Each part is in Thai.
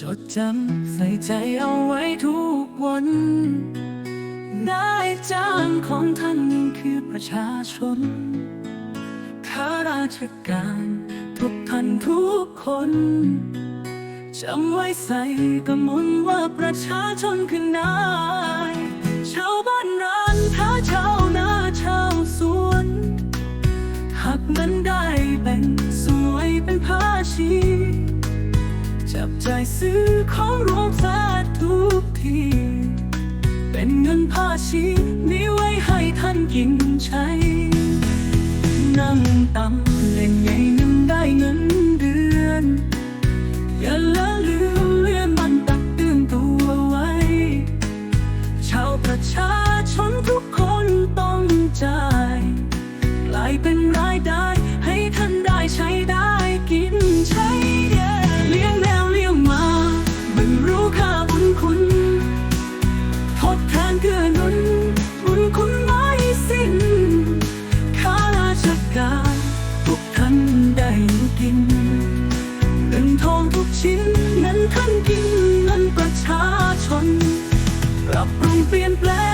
จดจำใส่ใจเอาไว้ทุกวันนายจ้างของท่านคือประชาชน ราชการ ทุกท่านทุกคนจำไว้ใส่กระมนว่าประชาชนคือนายชาวบ้านร้านค้าชาวนาชาวสวนหากนั้นได้แบ่งสวยเป็นภาชี จับจ่ายซื้อของรวมแฟดทุกที เป็นเงินภาชีมีไว้ให้ท่านกิน ทุกคนต้องจ่ายกลายเป็นรายได้ให้ท่านได้ใช้ได้กินใช้เลี้ยงแมวเลี้ยงมามันรู้ค่าบุญคุณทดแทนเกื้อหนุนบุญคุณไม่สิ้นข้าราชการทุกท่านได้กินเงินทองทุกชิ้นนั้นท่านกินเงินประชาชนปรับปรุงเปลี่ยนแปลง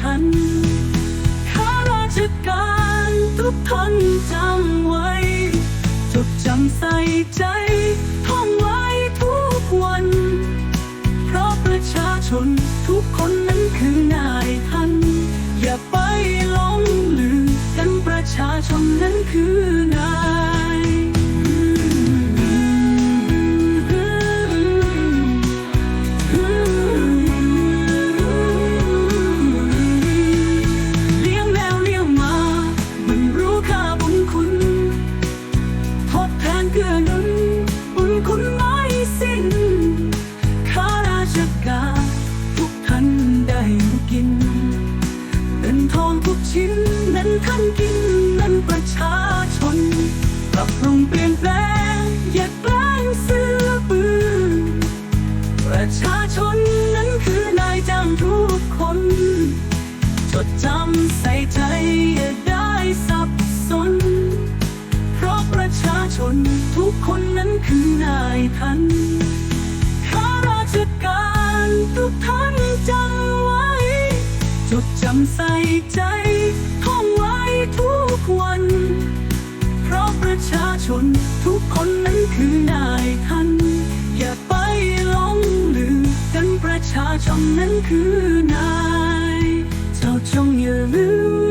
ท่านข้าราชการทุกท่านจำไว้ จดจำใส่ใจท่องไว้ทุกวัน เพราะประชาชน ชิ้นนั้นท่านกินนั้นประชาชนปรับปรุงเปลี่ยนแปลงอย่าแกล้งเสื้อปืนประชาชนนั้นคือนายจ้างทุกคน จดจำใส่ใจอย่าได้สับสน เพราะประชาชนทุกคนนั้นคือนายท่าน จดจำใส่ใจท่องไว้ทุกวัน เพราะประชาชนทุกคนนั้นคือนายท่านอย่าไปหลงลืมกันประชาชนนั้นคือนาย เจ้าจงอย่าลืม